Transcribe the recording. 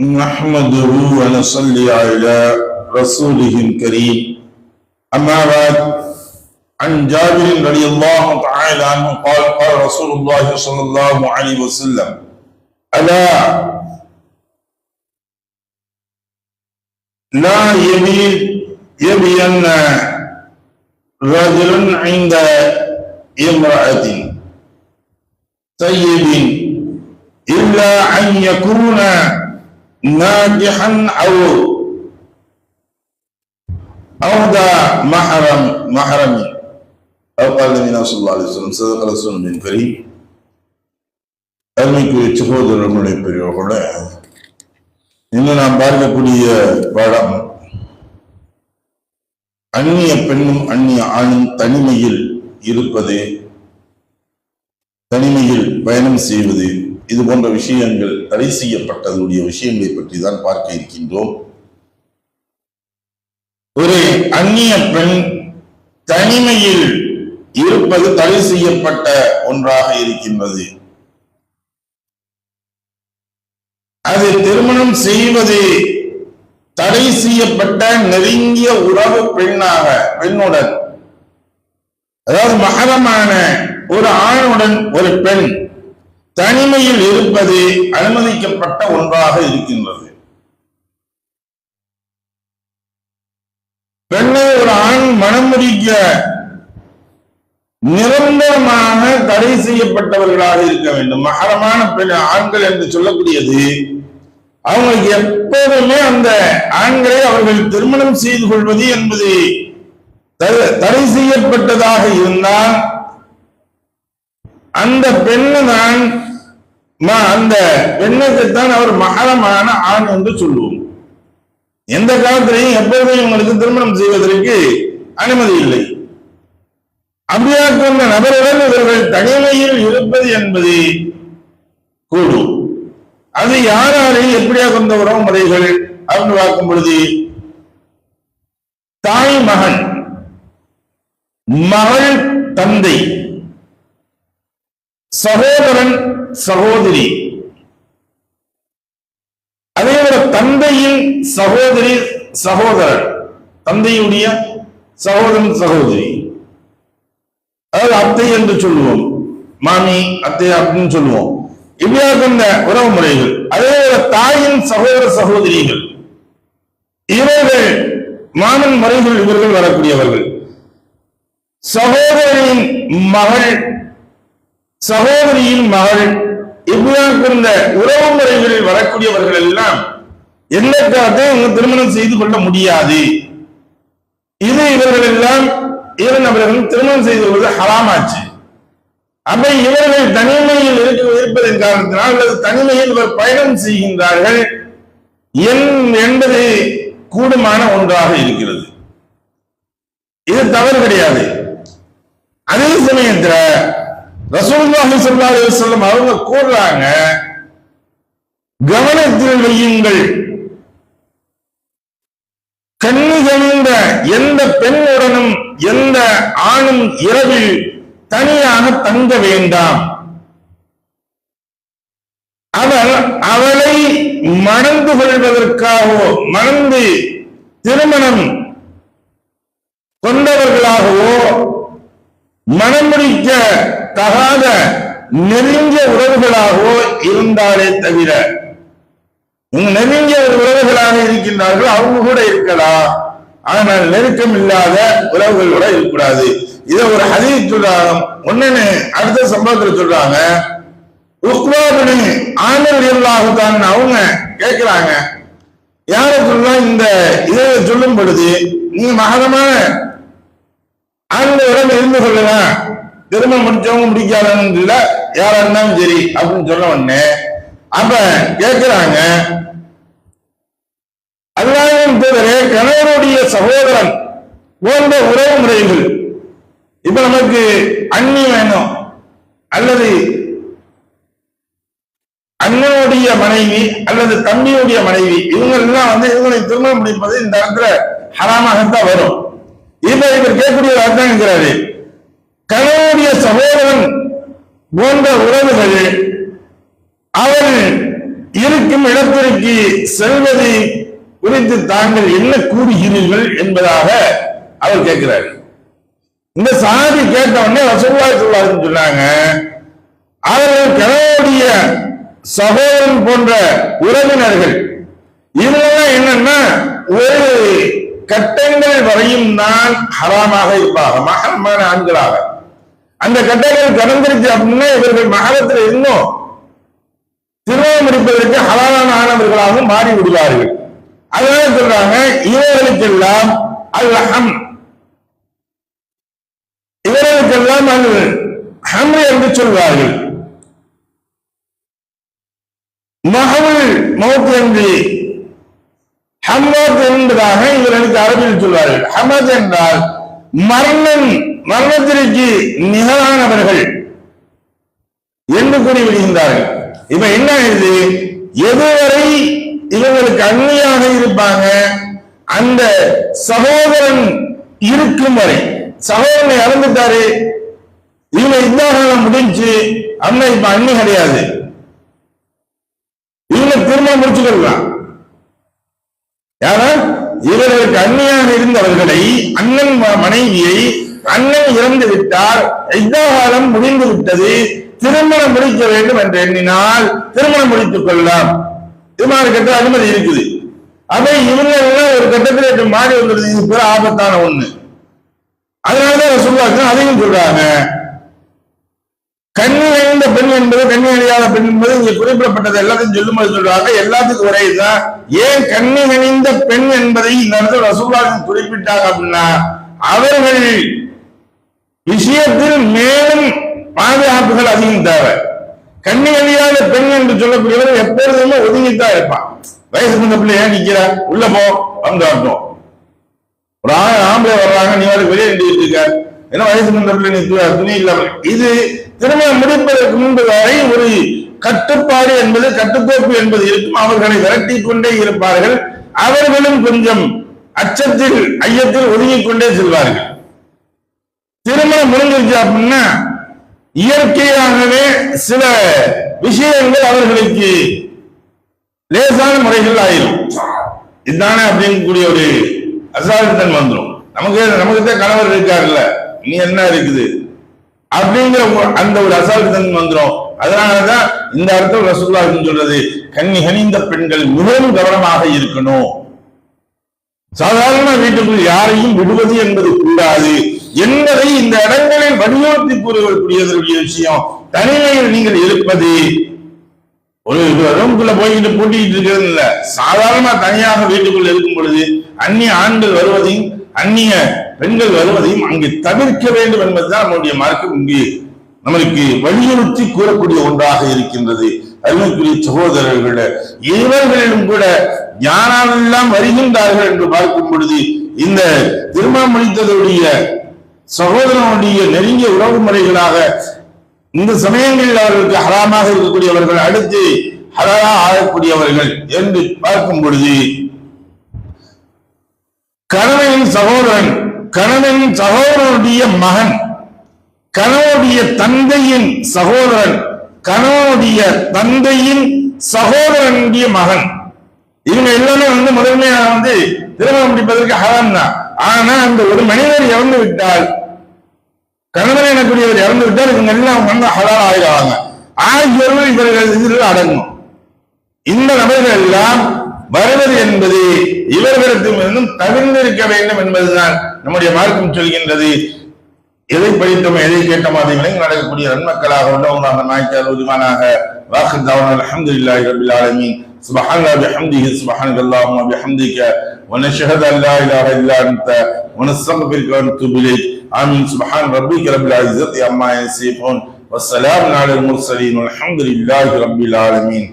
نحمده ونصلي على رسوله الكريم. أما بعد عن جابر رضي الله تعالى عنه قال قال رسول الله صلى الله عليه وسلم ألا لا يبين يبين رجل عند امرأة طيب إلا أن يكون ناجحا أو أو ذا محرم محرم أو قال النبي صلى الله عليه وسلم صدق رسول من كريم அருமைக்குரிய சகோதரர்களுடைய பெரியவர்கள இன்னும் நாம் பார்க்கக்கூடிய பாடம் அந்நிய பெண்ணும் அந்நிய ஆணும் தனிமையில் இருப்பது தனிமையில் பயணம் செய்வது இது போன்ற விஷயங்கள் தடை செய்யப்பட்டதுடைய விஷயங்களை பற்றி தான் பார்க்க இருக்கின்றோம். ஒரு அந்நிய பெண் தனிமையில் இருப்பது தடை செய்யப்பட்ட ஒன்றாக இருக்கின்றது. அது திருமணம் செய்வது தடை செய்யப்பட்ட நெருங்கிய உறவு பெண்ணாக பெண்ணுடன். அதாவது மகரமான ஒரு ஆணுடன் ஒரு பெண் தனிமையில் இருப்பது அனுமதிக்கப்பட்ட ஒன்றாக இருக்கின்றது. பெண்ணை ஒரு ஆண் மனம் முடிக்க நிரந்தரமாக தடை செய்யப்பட்டவர்களாக இருக்க வேண்டும். மகரமான பெண் ஆண்கள் என்று சொல்லக்கூடியது அவங்களுக்கு எப்போதுமே அந்த ஆண்களை அவர்கள் திருமணம் செய்து கொள்வது என்பது தடை செய்யப்பட்டதாக இருந்தால் அந்த பெண்ணு தான் அந்த பெண்ணுக்குத்தான் அவர் மகரமான ஆண் என்று சொல்லுவோம். எந்த காலத்திலையும் எப்போதுமே இவங்களுக்கு திருமணம் செய்வதற்கு அனுமதி இல்லை. அப்படியா கொண்ட நபருடன் இவர்கள் தனிமையில் இருப்பது என்பது கூடும். அது யாராலையும் எப்படியா கொண்ட உறவு முறைகள் அப்படின்னு பார்க்கும் பொழுது தாய் மகன் மகள் தந்தை சகோதரன் சகோதரி. அதே போல தந்தையின் சகோதரி சகோதரர். தந்தையுடைய சகோதரன் சகோதரி. அதாவது அத்தை என்று சொல்லுவோம். மாமி அத்தை அப்படின்னு சொல்லுவோம். இப்படியா கொண்ட உறவு முறைகள். அதே போல தாயின் சகோதர சகோதரிகள். இவர்கள் மாமன் முறைகள் இவர்கள் வரக்கூடியவர்கள். சகோதரின் மகள் சகோதரியின் மகள் இப்படியாக இருந்த உறவு முறைகளில் வரக்கூடியவர்கள் எல்லாம் எந்த அவங்க திருமணம் செய்து கொள்ள முடியாது. இது இவர்கள் எல்லாம் இரு நபர்கள் திருமணம் செய்து கொள்வது ஹராமாச்சு. அப்ப இவர்கள் தனிமையில் இருக்க இருப்பதன் காரணத்தினால் அல்லது தனிமையில் இவர் பயணம் செய்கின்றார்கள் என்பது கூடுமான ஒன்றாக இருக்கிறது. இது தவறு கிடையாது. அதே சமயத்தில் ரசூல்லாஹி ஸல்லல்லாஹு அலைஹி வஸல்லம் அவங்க கூறாங்க கவனத்தில் வையுங்கள். கண்ணுகணிந்த எந்த பெண்ணுடனும் எந்த ஆணும் இரவில் தனியாக தங்க வேண்டாம். அவள் அவளை மணந்து கொள்வதற்காகவோ மணந்து திருமணம் கொண்டவர்களாகவோ மனம் முடிக்க தகாத நெருங்கிய உறவுகளாகவோ இருந்தாலே தவிர நெருங்கிய உறவுகளாக இருக்கின்றார்கள் அவங்க கூட இருக்கலாம். ஆனால் நெருக்கம் இல்லாத உறவுகள் கூட இருக்கக்கூடாது. இதை ஒரு ஹதி சொல்றாங்க. ஒன்னு அடுத்த சம்பவத்தில் சொல்றாங்க. உக்வாபினு ஆண்டவர்களாகத்தான் அவங்க கேட்கிறாங்க. யார சொல்லலாம் இந்த இதை சொல்லும் பொழுது நீ மகதமான ஆண்களிடம் இருந்து கொள்ளலாம். திருமணம் முடிச்சவங்க முடிக்காதவங்க இல்ல யாரா இருந்தாலும் சரி அப்படின்னு சொல்ல உடனே அப்ப கேட்கிறாங்க அல்லாவின் தவிர கணவருடைய சகோதரன் போன்ற உறவு முறைகள். இப்ப நமக்கு அண்ணி வேணும். அல்லது அண்ணனுடைய மனைவி அல்லது தம்பியுடைய மனைவி இவங்க எல்லாம் வந்து இவங்களை திருமணம் முடிப்பது இந்த இடத்துல ஹராமாகத்தான் வரும். இப்ப இவர் கேட்கக்கூடிய அர்த்தம் இருக்கிறாரு கணவனுடைய சகோதரன் போன்ற உறவுகள் அவள் இருக்கும் இடத்திற்கு செல்வது குறித்து தாங்கள் என்ன கூறுகிறீர்கள் என்பதாக அவர் கேட்கிறார். இந்த சாதி கேட்டவுடனே வசூலாய் ரசூலுல்லாஹி சொன்னாங்க அவர்கள் கணவனுடைய சகோதரன் போன்ற உறவினர்கள் இதெல்லாம் என்னன்னா ஒரு கட்டங்கள் வரையும் தான் ஹராமாக இருப்பாக மகரமான ஆண்களாக. அந்த கட்டங்கள் கடந்துருச்சு அப்படின்னா இவர்கள் மகரத்தில் இன்னும் திருமணம் முடிப்பதற்கு ஹலாலான ஆனவர்களாகவும் மாறி விடுவார்கள் அதனால சொல்றாங்க இவர்களுக்கெல்லாம் அல் இவர்களுக்கெல்லாம் அல் ஹம் என்று சொல்வார்கள். மகவுள் மௌத் என்று ஹம்மத் என்பதாக இவர்களுக்கு அரபில் சொல்வார்கள். ஹமத் என்றால் மரணம் மரணத்திற்கு நிகரானவர்கள் என்று கூறி விடுகின்றார்கள். இப்ப என்ன இது எதுவரை இவங்களுக்கு அந்நியாக இருப்பாங்க? அந்த சகோதரன் இருக்கும் வரை. சகோதரனை இறந்துட்டாரு. இவங்க இதாக முடிஞ்சு அண்ணன் இப்ப அண்ணி கிடையாது. இவங்க திருமணம் முடிச்சுக்கலாம் யாரா இவர்களுக்கு அந்நியாக இருந்தவர்களை அண்ணன் மனைவியை அண்ணன் இறந்து விட்டால் காலம் முடிந்து விட்டது. திருமணம் முடிக்க வேண்டும் என்று எண்ணினால் திருமணம் முடித்துக் கொள்ளலாம். திருமணம் கட்ட அனுமதி இருக்குது. அதை இவங்க எல்லாம் ஒரு கட்டத்தில் மாறி வந்துருது இது பேர் ஆபத்தான ஒண்ணு. அதனாலதான் சொல்லுவாங்க அதையும் சொல்றாங்க. கண் அணிந்த பெண் என்பது கண்ணி அணியாத பெண் என்பது இங்க குறிப்பிடப்பட்டது. எல்லாத்தையும் சொல்லும்போது சொல்றாங்க. எல்லாத்துக்கும் ஒரே இதுதான். ஏன் கண்ணி அணிந்த பெண் என்பதை இந்த இடத்துல ரசூலாக குறிப்பிட்டாங்க அப்படின்னா அவர்கள் விஷயத்தில் மேலும் பாதுகாப்புகள் அதிகம் தேவை. கண்ணி அணியாத பெண் என்று சொல்லக்கூடியவர் எப்பொழுதுமே ஒதுங்கித்தான் இருப்பான். வயசு இந்த பிள்ளை ஏன் நிக்கிற? உள்ள போ வந்து ஒரு ஆ- ஆம்பளை வர்றாங்க நீ வர வெளியே நின்றுட்டு இருக்க. ஏன்னா வயசு வந்த பிள்ளை நீ துணி இல்லாமல் இது திருமணம் முடிப்பதற்கு முன்பு வரை ஒரு கட்டுப்பாடு என்பது கட்டுக்கோப்பு என்பது இருக்கும். அவர்களை விரட்டி கொண்டே இருப்பார்கள். அவர்களும் கொஞ்சம் அச்சத்தில் ஐயத்தில் ஒதுங்கிக் கொண்டே செல்வார்கள். திருமணம் முடிஞ்சிருச்சு அப்படின்னா இயற்கையாகவே சில விஷயங்கள் அவர்களுக்கு லேசான முறைகள் ஆயிரும். இதுதானே அப்படிங்கக்கூடிய ஒரு அசால்டன் வந்துடும் நமக்கு நமக்கு தான் கணவர் இருக்காருல்ல. நீ என்ன இருக்குது? அப்படிங்கிற ஒரு- அந்த ஒரு அசால்டன் வந்துடும் அதனாலதான் இந்த அர்த்தம் ரசூல்லா சொல்றது கண்ணி கனிந்த பெண்கள் மிகவும் கவனமாக இருக்கணும். சாதாரண வீட்டுக்குள் யாரையும் விடுவது என்பது கூடாது. என்பதை இந்த இடங்களில் வலியுறுத்தி கூறக்கூடியதற்குரிய விஷயம். தனிமையில் நீங்கள் இருப்பது. ஒரு ரூம்குள்ள போய்கிட்டு பூட்டிக்கிட்டு இருக்கிறது இல்ல. சாதாரண தனியாக வீட்டுக்குள் இருக்கும் பொழுது அந்நிய ஆண்கள் வருவதையும் அந்நிய பெண்கள் வருவதையும் அங்கு தவிர்க்க வேண்டும் என்பதுதான் நம்முடைய மார்க்கம். இங்கு நம்மளுக்கு வலியுறுத்தி கூறக்கூடிய ஒன்றாக இருக்கின்றது. அருமைக்குரிய சகோதரர்கள இவர்களிலும் கூட யாரெல்லாம் வருகின்றார்கள் என்று பார்க்கும் பொழுது இந்த திருமணம் முடித்ததுடைய சகோதரனுடைய நெருங்கிய உறவு முறைகளாக இந்த சமயங்களில் அவர்களுக்கு ஹராமாக இருக்கக்கூடியவர்கள் அடுத்து ஹலாலா ஆகக்கூடியவர்கள் என்று பார்க்கும் பொழுது கணவனின் சகோதரன் கணவனின் சகோதரனுடைய மகன் கணவனுடைய தந்தையின் சகோதரன் கணவனுடைய தந்தையின் சகோதரனுடைய மகன். இவங்க எல்லாமே வந்து முதன்மையா வந்து திருமணம் முடிப்பதற்கு ஹராம் தான். ஆனா அந்த ஒரு மனிதர் இறந்து விட்டால் கணவன் எனக்கூடியவர் இறந்து விட்டால் இவங்க எல்லாம் வந்து ஹலால் ஆயிடுவாங்க. ஆகியோர்கள் இவர்கள் இதில் அடங்கும். இந்த நபர்கள் எல்லாம் வருவது என்பது இவர்களிடத்திலிருந்தும் தவிர்ந்திருக்க வேண்டும் என்பதுதான் நம்முடைய மார்க்கம் சொல்கின்றது எதை படித்தோம் எதை கேட்டோம் அதை விளங்கி நடக்கக்கூடிய நன்மக்களாக உள்ளவங்களாக நாய்க்கால் உரிமானாக வாக்கு தவன் அலமதுல்லாஹி ரபில் ஆலமீன் سبحان الله بحمده سبحانك اللهم وبحمدك ونشهد ان لا اله الا انت ونستغفرك ونتوب اليك امين سبحان ربك رب العزه عما يصفون والسلام على المرسلين والحمد لله رب العالمين